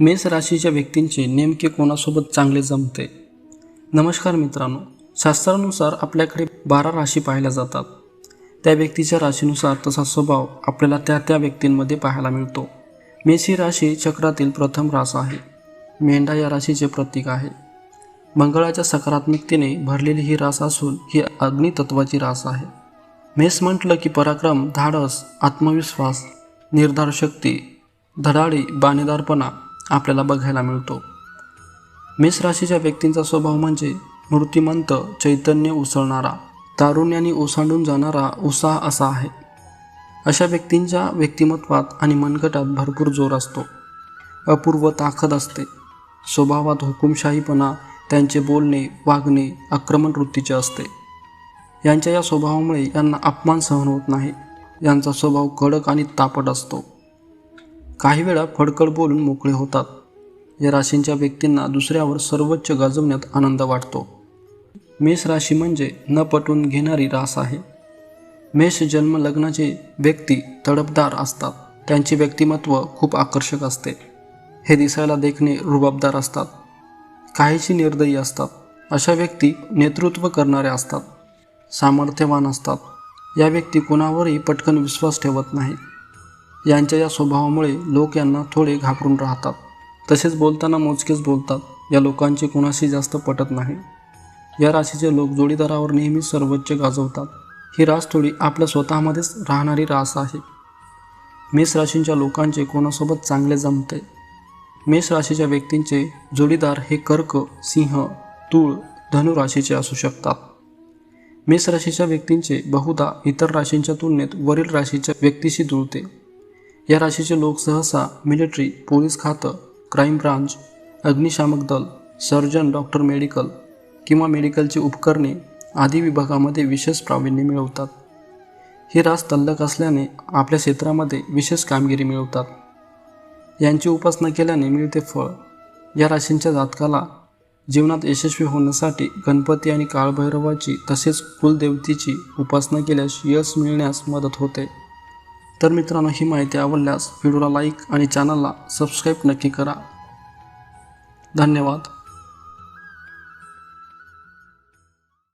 मेष राशीच्या व्यक्तींचे नेमके कोणासोबत चांगले जमते? नमस्कार मित्रांनो शास्त्रानुसार आपल्याकडे बारा राशी पाहिल्या जातात. त्या व्यक्तीच्या राशीनुसार तसा स्वभाव आपल्याला त्या त्या व्यक्तींमध्ये पाहायला मिळतो. मेष ही राशी चक्रातील प्रथम रास आहे. मेंढा या राशीचे प्रतीक आहे. मंगळाच्या सकारात्मकतेने भरलेली ही रास असून ही अग्नितत्वाची रास आहे. मेष म्हटलं की पराक्रम धाडस आत्मविश्वास निर्धार शक्ती धडाडी बाणेदारपणा आपल्याला बघायला मिळतो. मेष राशीच्या व्यक्तींचा स्वभाव म्हणजे मूर्तिमंत चैतन्य उसळणारा तारुण्याने ओसांडून जाणारा उत्साह असा आहे. अशा व्यक्तींच्या व्यक्तिमत्वात आणि मनगटात भरपूर जोर असतो. अपूर्व ताकद असते. स्वभावात हुकुमशाहीपणा त्यांचे बोलणे वागणे आक्रमण वृत्तीचे असते. यांच्या या स्वभावामुळे यांना अपमान सहन होत नाही. यांचा स्वभाव कडक आणि तापट असतो. काही वेळा फडकड बोलून मोकळे होतात. या राशींच्या व्यक्तींना दुसऱ्यावर सर्वोच्च गाजवण्यात आनंद वाटतो. मेष राशी म्हणजे न पटवून घेणारी रास आहे. मेष जन्म लग्नाचे व्यक्ती तडपदार असतात. त्यांचे व्यक्तिमत्व खूप आकर्षक असते. हे दिसायला देखणे रुबाबदार असतात. काहीशी निर्दयी असतात. अशा व्यक्ती नेतृत्व करणाऱ्या असतात. सामर्थ्यवान असतात. या व्यक्ती कोणावरही पटकन विश्वास ठेवत नाही. यांच्या या स्वभावामुळे लोक यांना थोडे घाबरून राहतात. तसेच बोलताना मोजकेच बोलतात. या लोकांचे कोणाशी जास्त पटत नाही. या राशीचे लोक जोडीदारावर नेहमी सर्वोच्च गाजवतात. ही रास थोडी आपल्या स्वतःमध्येच राहणारी रास आहे. मेष राशींच्या लोकांचे कोणासोबत चांगले जमते? मेष राशीच्या व्यक्तींचे जोडीदार हे कर्क सिंह तूळ धनु राशीचे असू शकतात. मेष राशीच्या व्यक्तींचे बहुधा इतर राशींच्या तुलनेत वरील राशीच्या व्यक्तीशी जुळते. या राशीचे लोक सहसा मिलिटरी पोलीस खातं क्राईम ब्रांच अग्निशामक दल सर्जन डॉक्टर मेडिकल किंवा मेडिकलची उपकरणे आदी विभागामध्ये विशेष प्रावीण्य मिळवतात. ही रास तल्लक असल्याने आपल्या क्षेत्रामध्ये विशेष कामगिरी मिळवतात. यांची उपासना केल्याने मिळते फळ. या राशींच्या जातकाला जीवनात यशस्वी होण्यासाठी गणपती आणि काळभैरवाची तसेच कुलदेवतेची उपासना केल्यास यश मिळण्यास मदत होते. तर मित्रांनो ही माहिती आवडल्यास व्हिडिओला लाईक आणि चॅनलला सबस्क्राईब नक्की करा. धन्यवाद.